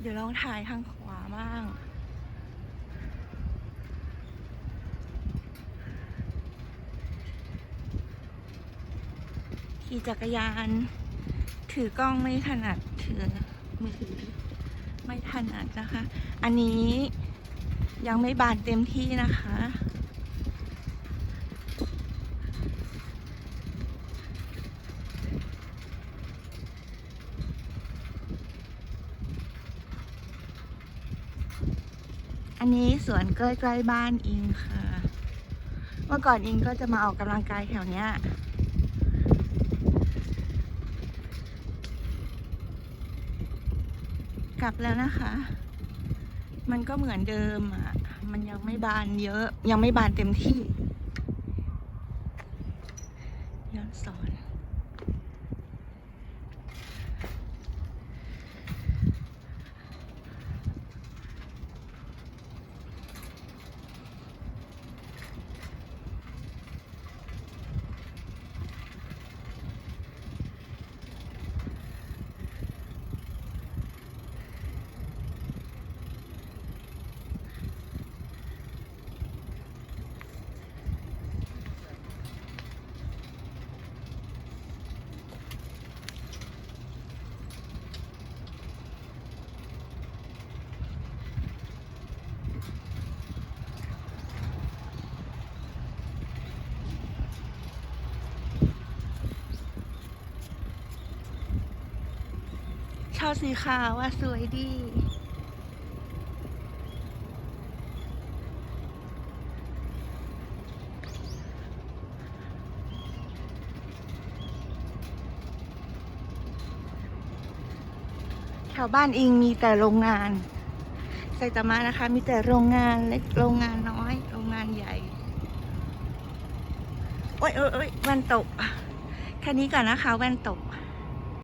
เดี๋ยวลองถ่ายทางขวาบ้าง ขี่จักรยาน ถือกล้องไม่ถนัด ถือมือถือไม่ถนัดนะคะ อันนี้ยังไม่บานเต็มที่นะคะ อันนี้สวนใกล้ๆบ้านอิงค่ะ เมื่อก่อนอิงก็จะมาออกกำลังกายแถวเนี้ยกลับแล้วนะคะ มันก็เหมือนเดิมอะ มันยังไม่บานเยอะ ยังไม่บานเต็มที่ย้อนสอน ชอบสีขาวว่าสวยดีแถวบ้านอิงมีแต่โรงงานไซตามะนะคะ มีแต่โรงงานเล็กโรงงานน้อย โรงงานใหญ่ โอ้ยโอ้ยโอ้ยแว่นตก แค่นี้ก่อนนะคะ แว่นตก